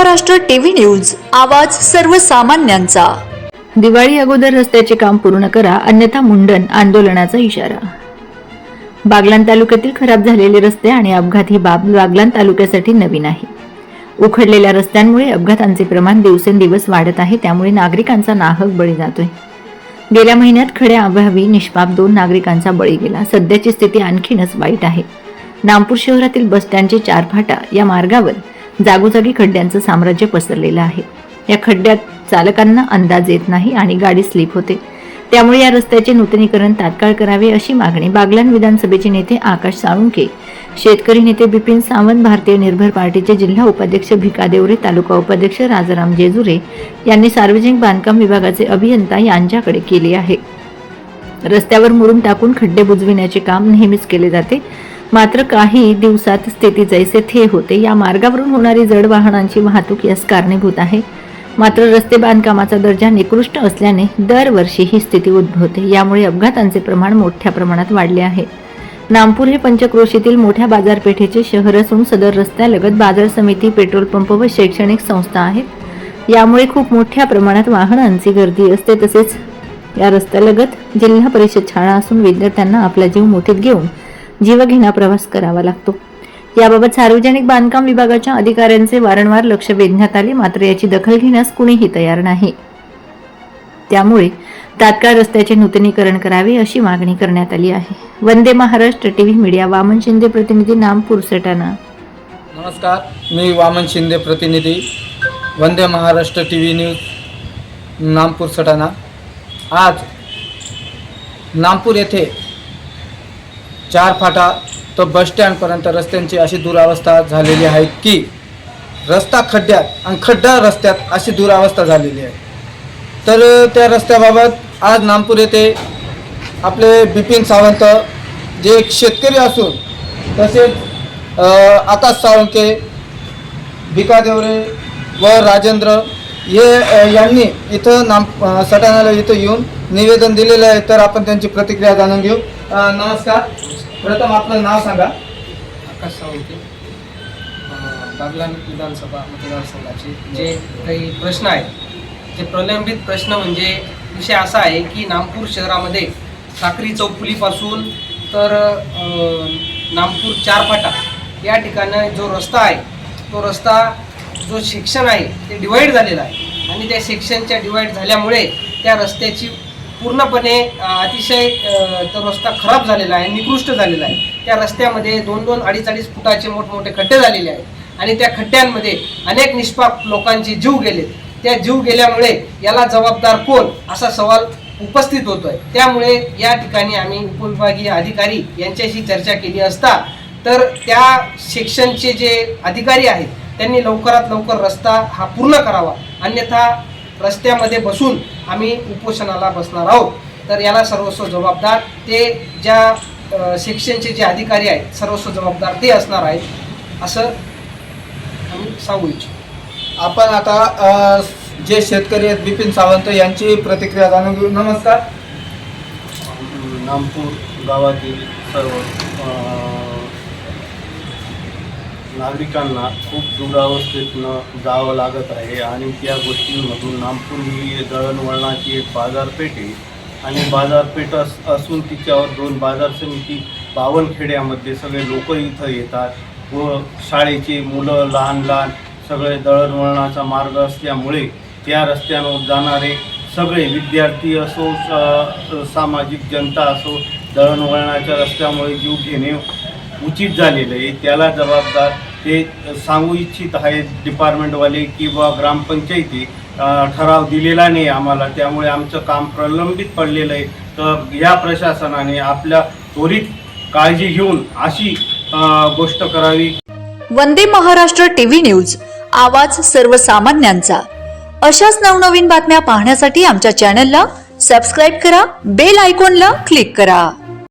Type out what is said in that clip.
Maharashtra TV news आवाज सर्वसामान्यांचा. दिवाळी अगोदर रस्त्याचे काम पूर्ण करा अन्यथा मुंडन आंदोलनाचा इशारा. बागलान तालुक्यातील खराब झालेले रस्ते आणि अपघात ही बाब बागलान तालुक्यासाठी नवीन आहे. उखडलेल्या रस्त्यांमुळे अपघातांचे प्रमाण दिवसेंदिवस वाढत आहे त्यामुळे नागरिकांचा नाहक बळी जातोय. गेल्या महिन्यात खड्या अभावी निष्पाप दोन नागरिकांचा बळी गेला. सध्याची स्थिती आणखीनच वाईट आहे. नागपूर शहरातील बस स्टँडचे चार फाटा या मार्गावर जागोजागी खड्ड्यांचं साम्राज्य पसरलेलं आहे. या खड्ड्यात चालकांना अंदाज येत नाही आणि गाडी स्लिप होते. त्यामुळे या रस्त्याचे नूतनीकरण तात्काळ करावे अशी मागणी बागलान विधानसभेचे नेते आकाश साळुंके शेतकरी नेते बिपिन सावंत भारतीय निर्भर पार्टीचे जिल्हा उपाध्यक्ष भिका देवरे तालुका उपाध्यक्ष राजाराम जेजुरे यांनी सार्वजनिक बांधकाम विभागाचे अभियंता यांच्याकडे केली आहे. रस्त्यावर मुरुम टाकून खड्डे बुजविण्याचे काम नेहमीच केले जाते. मात्र काही दिवसात स्थिती जैसे थे होते. या मार्गावरून होणारी जड वाहनांची वाहतूक यास कारणीभूत आहे. मात्र रस्ते बांधकामाचा दर्जा निकृष्ट असल्याने दरवर्षी ही स्थिती उद्भवते. यामुळे अपघातांचे प्रमाण मोठ्या प्रमाणात वाढले आहे. नामपूर हे पंचक्रोशीतील मोठ्या बाजारपेठेचे शहर असून सदर रस्त्यालगत बाजार समिती पेट्रोल पंप व शैक्षणिक संस्था आहेत. यामुळे खूप मोठ्या प्रमाणात वाहनांची गर्दी असते. तसेच या रस्त्यालगत जिल्हा परिषद शाळा असून विद्यार्थ्यांना आपला जीव मोठीत घेऊन जीवघेणा प्रवास करावा लागतो. याबाबत सार्वजनिक बांधकाम विभागाच्या अधिकाऱ्यांचे वारंवार लक्ष वेधण्यात आले मात्र याची दखल घेण्यास कुणीही तयार नाही. त्यामुळे तात्काळ रस्त्याचे नूतनीकरण करावे अशी मागणी करण्यात आली आहे. Vande Maharashtra T V media Waman Shinde प्रतिनिधी नामपूर सटाणा नमस्कार मी वामन शिंदे प्रतिनिधी Vande Maharashtra T V news Nampur Satana आज नामपूर येथे चार फाटा तो बसस्टँडपर्यंत रस्त्यांची अशी दुरावस्था झालेली आहे की रस्ता खड्ड्यात आणि खड्डा रस्त्यात अशी दुरावस्था झालेली आहे. तर त्या रस्त्याबाबत आज नामपूर येथे आपले बिपिन सावंत जे एक शेतकरी असून तसेच आकाश साळुंके भिका देवरे व राजेंद्र हे यांनी इथं नाम अ, सटाण्याला इथं येऊन निवेदन दिलेलं आहे. तर आपण त्यांची प्रतिक्रिया जाणून घेऊ. नमस्कार. प्रथम आपलं नाव सांगा. आकाश सावंत. बागलान विधानसभा मतदारसंघाचे जे काही प्रश्न आहेत ते प्रलंबित प्रश्न म्हणजे विषय असा आहे की नागपूर शहरामध्ये साखरी चौफुलीपासून तर नागपूर चारफाटा या ठिकाणी जो रस्ता आहे तो रस्ता जो सेक्शन आहे ते डिवाईड झालेला आहे. आणि त्या सेक्शनच्या डिवाईड झाल्यामुळे त्या रस्त्याची पूर्णपणे अतिशय तो रस्ता खराब झालेला आहे निकृष्ट झालेला आहे. त्या रस्त्यामध्ये दोन दोन अडीच अडीच फुटाचे मोठमोठे खड्डे झालेले आहेत. आणि त्या खड्ड्यांमध्ये अनेक निष्पाप लोकांचे जीव गेले त्या जीव गेल्यामुळे याला जबाबदार कोण असा सवाल उपस्थित होतोय. त्यामुळे या ठिकाणी आम्ही उपविभागीय अधिकारी यांच्याशी चर्चा केली असता तर त्या सेक्शनचे जे अधिकारी आहेत त्यांनी लवकरात लवकर रस्ता हा पूर्ण करावा. अन्यथा रस्त्यामध्ये बसून आम्ही उपोषणाला बसणार आहोत. तर याला सर्वस्व जबाबदार ते ज्या सेक्शनचे जे अधिकारी आहेत सर्वस्व जबाबदार ते असणार आहेत असं आम्ही सांगू इच्छितो. आपण आता जे शेतकरी आहेत बिपिन सावंत यांची प्रतिक्रिया जाणून घेऊ. नमस्कार. नामपूर गावातील सर्व नागरिकांना खूप दुरावस्थेतनं जावं लागत आहे आणि त्या गोष्टींमधून नामपूर ही दळणवळणाची एक बाजारपेठ आहे. आणि बाजारपेठ अस असून तिच्यावर दोन बाजार समिती बावनखेड्यामध्ये सगळे लोक इथं येतात व शाळेची मुलं लहान लहान सगळे दळणवळणाचा मार्ग असल्यामुळे त्या रस्त्यावर जाणारे सगळे विद्यार्थी असो सामाजिक जनता असो दळणवळणाच्या रस्त्यामुळे जीव घेणे उचित झालेलं आहे. त्याला जबाबदार ते सांगू इच्छित आहेत डिपार्टमेंटवाले किंवा ग्रामपंचायती. ठराव दिलेला नाही आम्हाला त्यामुळे आमचं काम प्रलंबित पडलेलं आहे. तर या प्रशासनाने आपल्या त्वरित काळजी घेऊन अशी गोष्ट करावी. वंदे महाराष्ट्र टीव्ही न्यूज आवाज सर्वसामान्यांचा. अशाच नवनवीन बातम्या पाहण्यासाठी आमच्या चॅनलला सबस्क्राईब करा बेल आयकॉनला क्लिक करा.